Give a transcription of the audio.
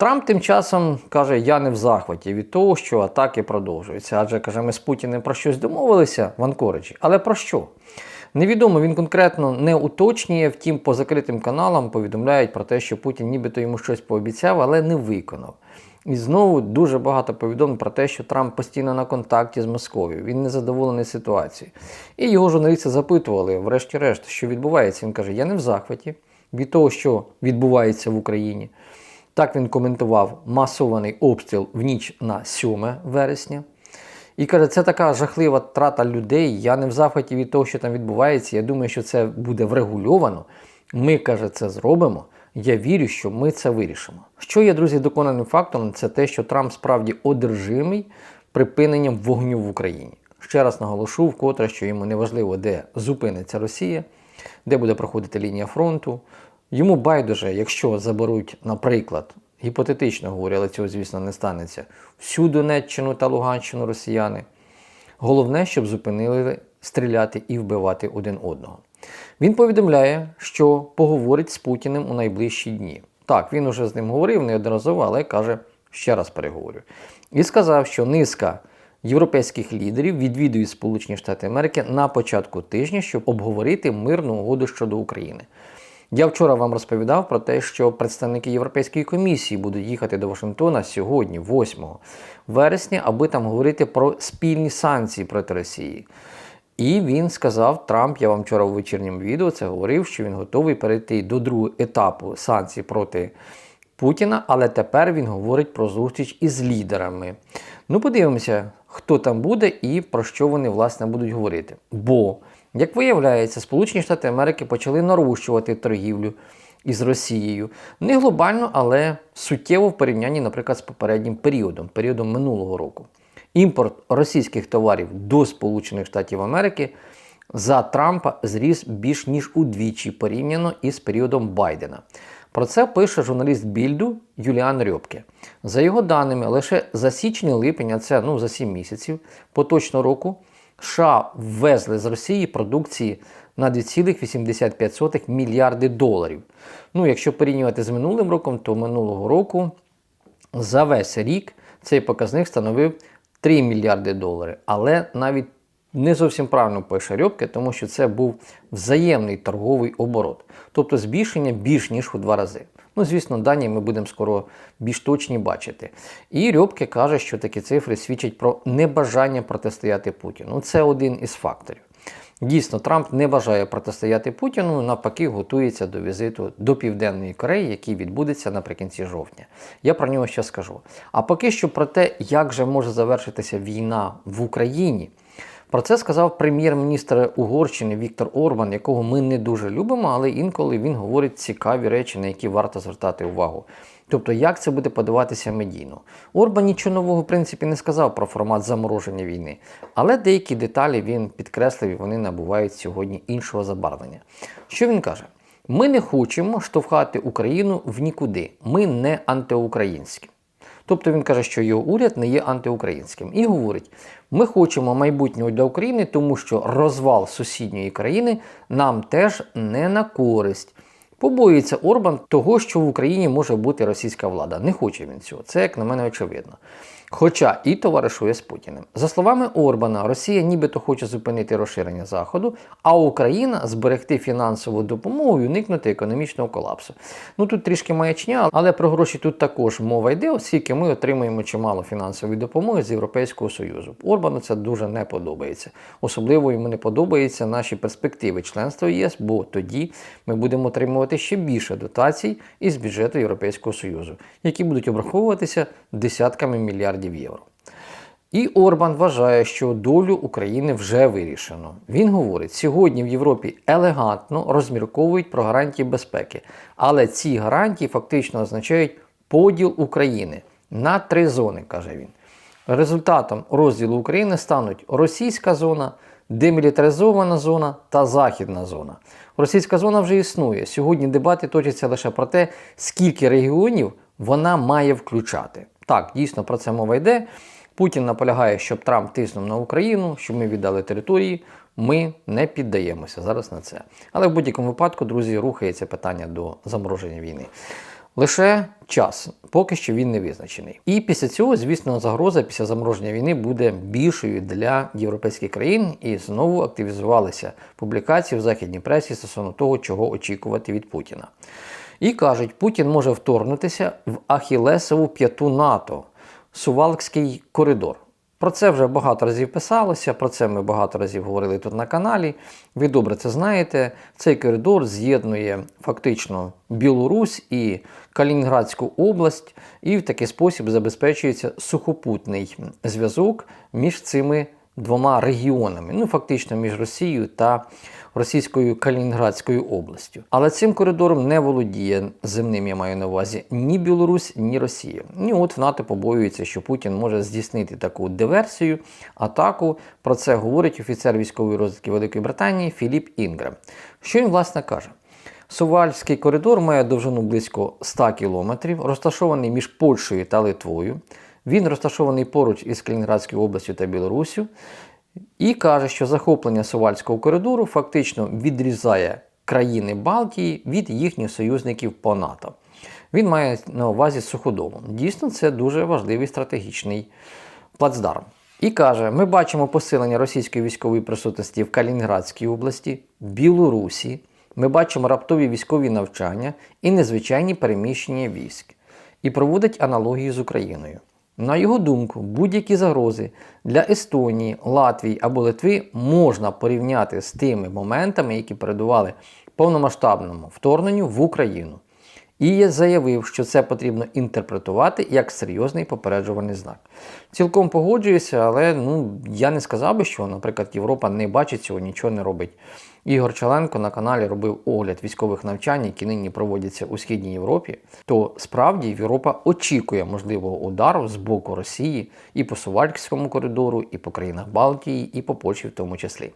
Трамп тим часом каже: Я не в захваті від того, що атаки продовжуються. Адже каже, ми з Путіним про щось домовилися в Анкориджі. Але про що? Невідомо, він конкретно не уточнює, втім, по закритим каналам повідомляють про те, що Путін нібито йому щось пообіцяв, але не виконав. І знову дуже багато повідомлень про те, що Трамп постійно на контакті з Московією, він не задоволений ситуацією. І його журналісти запитували, врешті-решт, що відбувається. Він каже: Я не в захваті від того, що відбувається в Україні. Так він коментував масований обстріл в ніч на 7 вересня. І каже, це така жахлива трата людей. Я не в захваті від того, що там відбувається. Я думаю, що це буде врегульовано. Ми, каже, це зробимо. Я вірю, що ми це вирішимо. Що є, друзі, доконаним фактом, це те, що Трамп справді одержимий припиненням вогню в Україні. Ще раз наголошу, вкотре, що йому не важливо, де зупиниться Росія, де буде проходити лінія фронту. Йому байдуже, якщо заберуть, наприклад, гіпотетично говорю, але цього, звісно, не станеться, всю Донеччину та Луганщину росіяни. Головне, щоб зупинили стріляти і вбивати один одного. Він повідомляє, що поговорить з Путіним у найближчі дні. Так, він уже з ним говорив неодноразово, але каже, ще раз переговорю. І сказав, що низка європейських лідерів відвідують Сполучені Штати Америки на початку тижня, щоб обговорити мирну угоду щодо України. Я вчора вам розповідав про те, що представники Європейської комісії будуть їхати до Вашингтона сьогодні, 8 вересня, аби там говорити про спільні санкції проти Росії. І він сказав, Трамп, я вам вчора у вечірньому відео це говорив, що він готовий перейти до другого етапу санкцій проти Путіна, але тепер він говорить про зустріч із лідерами. Ну, подивимося, хто там буде і про що вони власне будуть говорити. Бо, як виявляється, Сполучені Штати Америки почали нарощувати торгівлю із Росією. Не глобально, але суттєво в порівнянні, наприклад, з попереднім періодом, періодом минулого року. Імпорт російських товарів до Сполучених Штатів Америки за Трампа зріс більш ніж удвічі порівняно із періодом Байдена. Про це пише журналіст Більду Юліан Рьопке. За його даними, лише за січень-липень, а це ну, за 7 місяців поточного року, США ввезли з Росії продукції на 2,85 мільярди доларів. Ну, якщо порівнювати з минулим роком, то минулого року за весь рік цей показник становив 3 мільярди доларів. Але навіть не зовсім правильно пише Рьопке, тому що це був взаємний торговий оборот, тобто збільшення більш ніж у два рази. Ну, звісно, дані ми будемо скоро більш точні бачити. І Рьопке каже, що такі цифри свідчать про небажання протистояти Путіну. Це один із факторів. Дійсно, Трамп не бажає протистояти Путіну, навпаки, готується до візиту до Південної Кореї, який відбудеться наприкінці жовтня. Я про нього ще скажу. А поки що про те, як же може завершитися війна в Україні. Про це сказав прем'єр-міністр Угорщини Віктор Орбан, якого ми не дуже любимо, але інколи він говорить цікаві речі, на які варто звертати увагу. Тобто, як це буде подаватися медійно. Орбан нічого нового в принципі не сказав про формат замороження війни, але деякі деталі він підкреслив і вони набувають сьогодні іншого забарвлення. Що він каже? Ми не хочемо штовхати Україну в нікуди. Ми не антиукраїнські. Тобто він каже, що його уряд не є антиукраїнським. І говорить: ми хочемо майбутнього для України, тому що розвал сусідньої країни нам теж не на користь. Побоюється Орбан того, що в Україні може бути російська влада. Не хоче він цього. Це, як на мене, очевидно. Хоча і товаришує з Путіним. За словами Орбана, Росія нібито хоче зупинити розширення Заходу, а Україна зберегти фінансову допомогу і уникнути економічного колапсу. Ну тут трішки маячня, але про гроші тут також мова йде, оскільки ми отримуємо чимало фінансової допомоги з Європейського Союзу. Орбану це дуже не подобається. Особливо йому не подобаються наші перспективи членства ЄС, бо тоді ми будемо отримувати ще більше дотацій із бюджету Європейського Союзу, які будуть обраховуватися десятками мільярдів євро. І Орбан вважає, що долю України вже вирішено. Він говорить, сьогодні в Європі елегантно розмірковують про гарантії безпеки, але ці гарантії фактично означають поділ України на три зони, каже він. Результатом розділу України стануть російська зона, демілітаризована зона та західна зона. Російська зона вже існує. Сьогодні дебати точаться лише про те, скільки регіонів вона має включати. Так, дійсно про це мова йде. Путін наполягає, щоб Трамп тиснув на Україну, щоб ми віддали території. Ми не піддаємося зараз на це. Але в будь-якому випадку, друзі, рухається питання до замороження війни. Лише час, поки що він не визначений. І після цього, звісно, загроза після замороження війни буде більшою для європейських країн, і знову активізувалися публікації в західній пресі стосовно того, чого очікувати від Путіна. І кажуть, Путін може вторгнутися в Ахілесову п'яту НАТО, Сувалкський коридор. Про це вже багато разів писалося, про це ми багато разів говорили тут на каналі. Ви добре це знаєте. Цей коридор з'єднує фактично Білорусь і Калінінградську область, і в такий спосіб забезпечується сухопутний зв'язок між цими двома регіонами, ну фактично між Росією та російською Калінінградською областю. Але цим коридором не володіє земним, я маю на увазі ні Білорусь, ні Росія. І от в НАТО побоюється, що Путін може здійснити таку диверсію, атаку. Про це говорить офіцер військової розвідки Великої Британії Філіп Інгрем. Що він власне каже? Сувальський коридор має довжину близько 100 кілометрів, розташований між Польщею та Литвою. Він розташований поруч із Калінінградською областю та Білоруссю. І каже, що захоплення Сувальського коридору фактично відрізає країни Балтії від їхніх союзників по НАТО. Він має на увазі суходолу. Дійсно, це дуже важливий стратегічний плацдарм. І каже: ми бачимо посилення російської військової присутності в Калінінградській області, Білорусі. Ми бачимо раптові військові навчання і незвичайні переміщення військ. І проводить аналогію з Україною. На його думку, будь-які загрози для Естонії, Латвії або Литви можна порівняти з тими моментами, які передували повномасштабному вторгненню в Україну. І заявив, що це потрібно інтерпретувати як серйозний попереджувальний знак. Цілком погоджуюся, але ну, я не сказав би, що, наприклад, Європа не бачить цього, нічого не робить. Ігор Челенко на каналі робив огляд військових навчань, які нині проводяться у Східній Європі. То справді Європа очікує можливого удару з боку Росії і по Сувальському коридору, і по країнах Балтії, і по Польщі в тому числі.